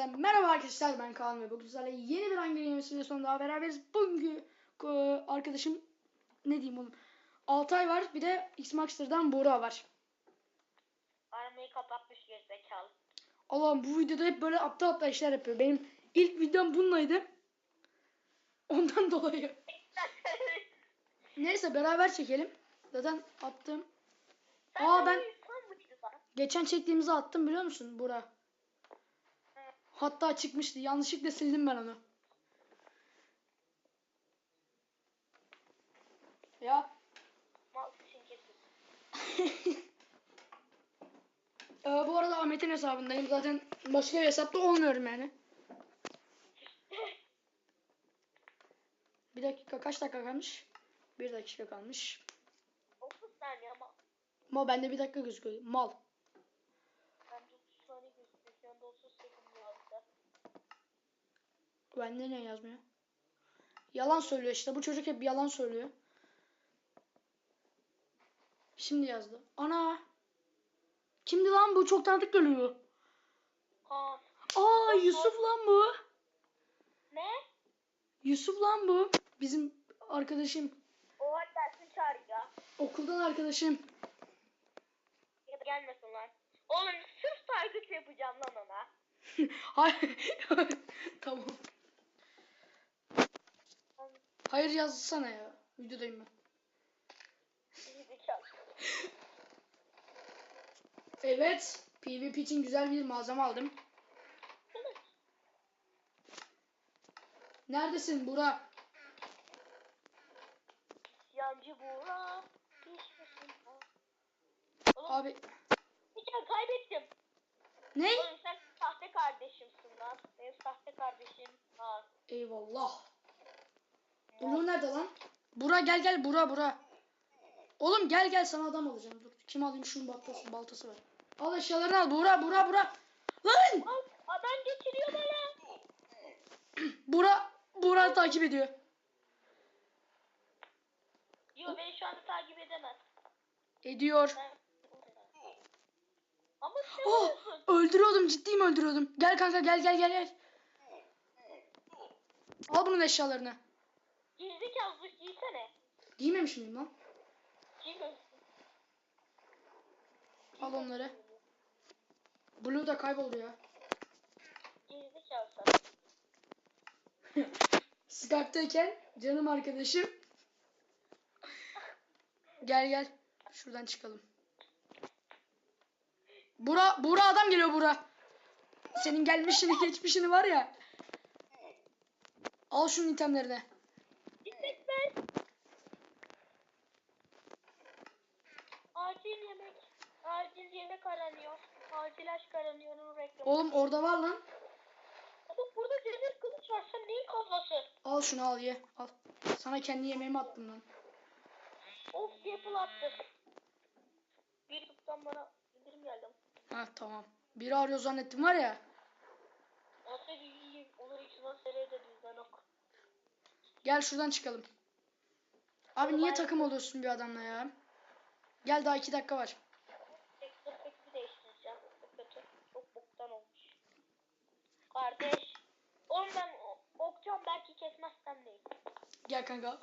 Hepinize merhaba arkadaşlar ben Kaan ve bugün sizlerle yeni bir Hunger Games videosunda daha beraberiz. Bugünkü e, arkadaşım ne diyeyim oğlum Altay var bir de X-Maxter'dan Bora var. Aramayı kapatmış gerizekalı. Allah'ım bu videoda hep böyle aptal aptal işler yapıyor. Benim ilk videom bununlaydı. Ondan dolayı. Neyse beraber çekelim. Zaten attım. Sen Aa, ben-? Geçen çektiğimizi attım biliyor musun Bora? Hatta çıkmıştı. Yanlışlıkla sildim ben onu. Ya. Ee, bu arada Ahmet'in hesabındayım. Zaten başka bir hesapta olmuyorum yani. Bir dakika kaç dakika kalmış? Bir dakika kalmış. 30 saniye ama Ama bende bir dakika gözüküyor. Mal. bence 30 saniye gözüküyor. Şu anda 30 sekund yazdı. Bende ne yazmıyor? Yalan söylüyor işte. Bu çocuk hep yalan söylüyor. Şimdi yazdı. Ana. Kimdi lan bu? Çok tanıdık geliyor. Kaan. Aa Yusuf lan bu. Ne? Yusuf lan bu. Bizim arkadaşım. O hadi dersin çağırıyor. Okuldan arkadaşım. Ya gelmesin lan. Oğlum sırf target yapacağım lan ona. Hayır. tamam. Hayır yazsana ya. Videodayım ben. Evet. PvP için güzel bir malzeme aldım. Neredesin Bura? Yancı. Oğlum Abi. bir kere kaybettim. Ne? Oğlum sen sahte kardeşimsin lan. Benim sahte kardeşim. Ha. Eyvallah. Blue nerede lan? Bura gel gel Bura Bura. Oğlum gel gel sana adam alacağım. Dur. Kim alayım şunun baltası, baltası var. Al eşyalarını al. Bura Bura Bura. Lan! Al adam geçiriyor bana. Bura Bura takip ediyor. Yo beni şu anda takip edemez. Ediyor. Ben... Ama sen Oh, öldürüyordum ciddiyim öldürüyordum. Gel kanka gel gel gel gel. Al bunun eşyalarını. Gerizekalı zırh giysene. Giymemiş miyim lan? Giymemişsin. Al onları. Blue da kayboldu ya. Gerizekalı sen. Skype'dayken canım arkadaşım. Gel gel. Şuradan çıkalım. Bura, Bura adam geliyor Bura. Senin gelmişini geçmişini var ya. Al şunun itemlerini. Gitmek ben. Acil yemek. Aranıyor. Acil aşk aranıyor reklamı. Oğlum orada var lan. Bak burada demir kılıç var. Sen neyin kafası? Al şunu al ye. Al. Sana kendi yemeğimi attım lan. Of diye attı. Bir YouTube'dan bana bildirim geldi. Ha tamam. Biri arıyor zannettim var ya. Olsaydı iyiyim. Olur içine seyrede bizden ok. Gel şuradan çıkalım. Abi niye takım oluyorsun bir adamla ya? Gel daha iki dakika var. Tekrar peki değiştireceğim. Çok kötü. Çok boktan olmuş. Kardeş. Oğlum ben o- okçam belki kesmezsem değil. Gel kanka.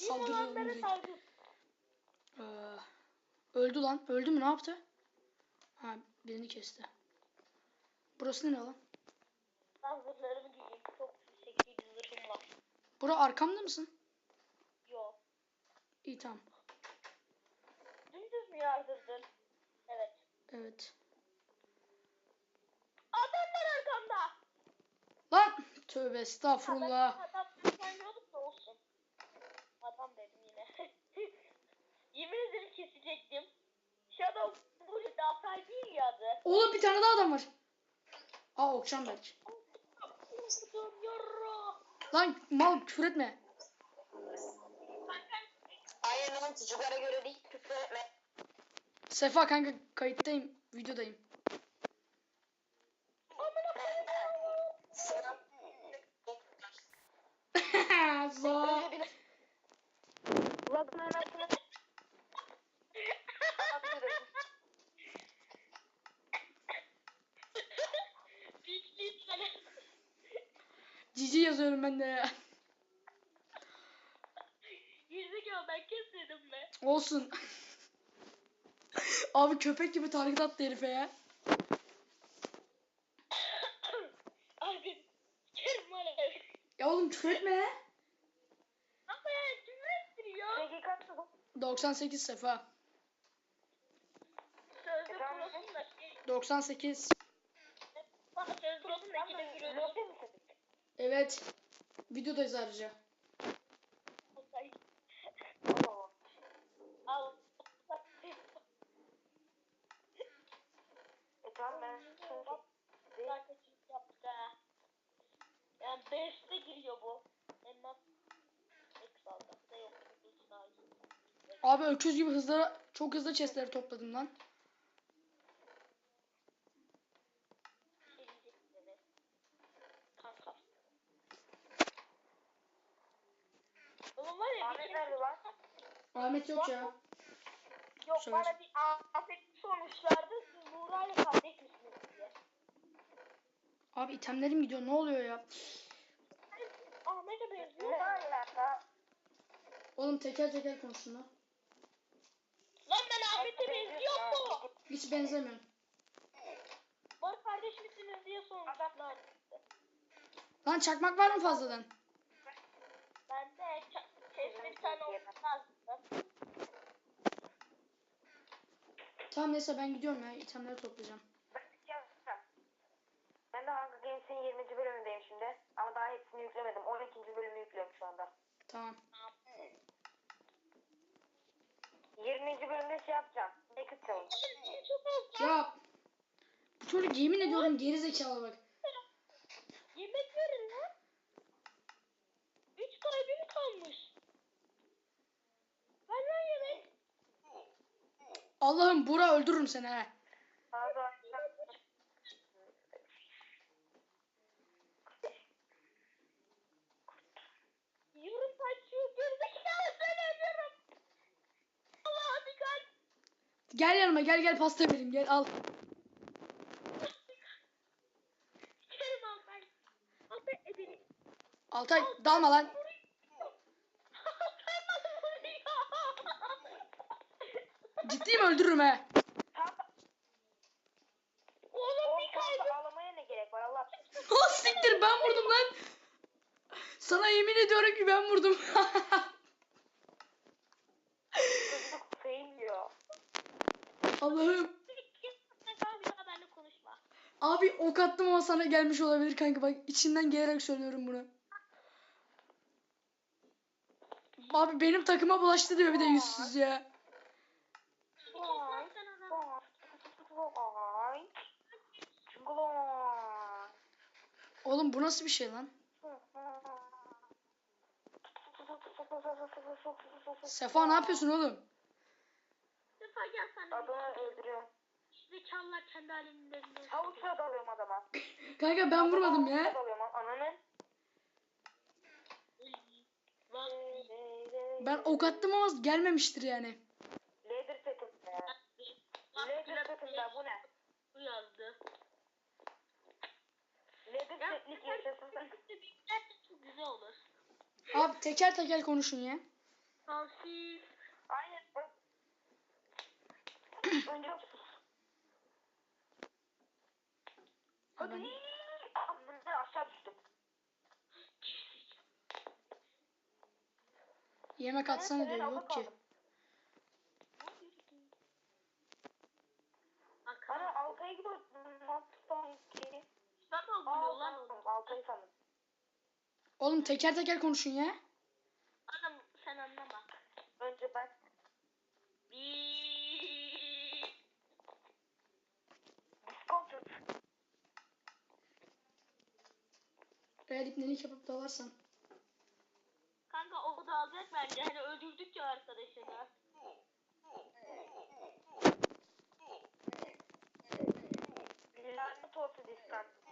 Direkt. saldır. Ee, öldü lan. Öldü mü ne yaptı? Ha birini kesti. Burası ne lan? Ben zırhlarımı giyeyim. Çok seksi bir zırhım var. Bura arkamda mısın? Yo. İyi tamam. Dümdüz mü yardırdın? Evet. Evet. Adamlar arkamda. Lan! Tövbe estağfurullah. Adam saymıyordum da olsun. Adam dedim yine. Yemin ederim kesecektim. Shadow bu Datay değil ya adı. Oğlum bir tane daha adam var. Okşan belki. Lan mal küfür etme. Hayır lan çocuklara göre değil küfür etme. Sefa kanka kayıttayım. Videodayım. Amına koyayım. Selam. Cici yazıyorum ben de ya. Gerizekalı ben kesmedim be. Olsun. Abi köpek gibi target attı herife ya. Abi sikerim var ya. Oğlum küfür etme. Ama ya kim ettiriyor? Peki kaç oldu? 98 sefa. Prosun da şey. 98. Bana sözde prosun da ikide. Evet. Videodayız ayrıca. E tamam ben şimdi Arkadaşlık yaptık ha. Yani 5'te giriyor bu. Elmas. Exalt'ta da yok. Hiç daha iyi. Abi öküz gibi hızlı çok hızlı chestleri topladım lan. Şey diyecektim evet. Kanka. Oğlum lan? Ahmet yok ya. Yok Söyle. bana bir afet sormuşlardı. Siz Buğra'yla kardeş misiniz diye. Abi itemlerim gidiyor ne oluyor ya? Ahmet'e benziyor. Ne alaka? Oğlum teker teker konuşun lan. Lan ben Ahmet'e benziyor mu? Hiç benzemiyorum. Bana kardeş misiniz diye sormuşlar. Lan çakmak var mı fazladan? Ben de ça- keşke bir tane olması lazım. Tamam neyse ben gidiyorum ya itemleri toplayacağım. Ben de Hunger Games'in 20. bölümündeyim şimdi. Ama daha hepsini yüklemedim. 12. bölümü yüklüyorum şu anda. Tamam. 20. bölümde şey yapacağım. Naked Challenge. Ya bu çocuk yemin ediyorum geri zekalı bak. Yemek verin lan. Üç kalbim kalmış. Ver lan yemek. Allah'ım Bura öldürürüm seni. Pardon. Yorum kaçıyor. Gerizekalı sen ölüyorum. Allah hadi. Gel yanıma gel gel pasta vereyim gel al. Ben. Altay edin. Altay dalma lan. Altay bana vuruyor. Ciddiyim öldürürüm. Tam Oğlum bir konuda ağlamaya ne gerek var Allah Oh siktir ben vurdum lan. Sana yemin ediyorum ki ben vurdum. Çocuk sevmiyor. Allah'ım. Konuşma. Abi ok attım ama sana gelmiş olabilir kanka bak içinden gelerek söylüyorum bunu. Abi benim takıma bulaştı diyor bir de yüzsüz ya. Oğlum bu nasıl bir şey lan? Sefa ne yapıyorsun oğlum? Sefa gel sen de. Adamı öldürüyorum. Zekalılar kendi alemlerinde. Havuçla dalıyorum adama. Kanka ben vurmadım ya. dalıyorum ananın. Ben ok attım ama gelmemiştir yani. Leather setinde. Leather setinde bu ne? Bu yazdı. Ya setlik yaşasın. çok güzel olur. Abi teker teker konuşun ya. Tavsiye. Aynen. Önce Hadi. ben- Ben aşağı düştüm. Yemek atsana diyor yok ki. Bana Altay'a gidiyor. Sanki. Ben de Aa, oluyor lan sandım, onu. Altay'ı sandım. Oğlum teker teker konuşun ya. Adam sen anlama. Önce ben. Bir. Discount. Eğer ipnelik yapıp dalarsan. Kanka o da alacak bence. Hani öldürdük ya arkadaşını. Lanet olsun discount.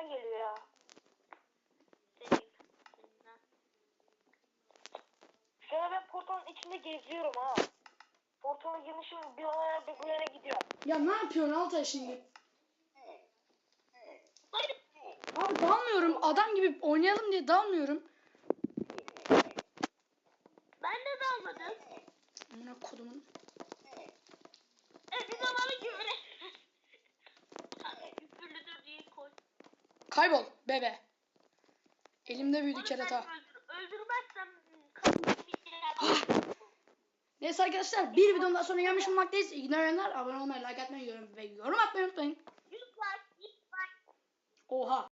2 saat sonra geliyor ya. Senin. Senden. içinde geziyorum ha. Portala girmişim bir olaya bir bu yana gidiyorum. Ya ne yapıyorsun Altay şimdi? Abi dalmıyorum. Adam gibi oynayalım diye dalmıyorum. Ben de dalmadım. Amına kodumun. E bir de bana güvene. Küfürlüdür diye koy. Kaybol bebe. Elimde büyüdü Onu kerata. ben öldür, öldürmezsem kapıyı bir yere Neyse arkadaşlar bir videonun daha sonra gelmiş bulmaktayız. Günler. Abone olmayı, like atmayı, yorum ve yorum atmayı unutmayın. Oha.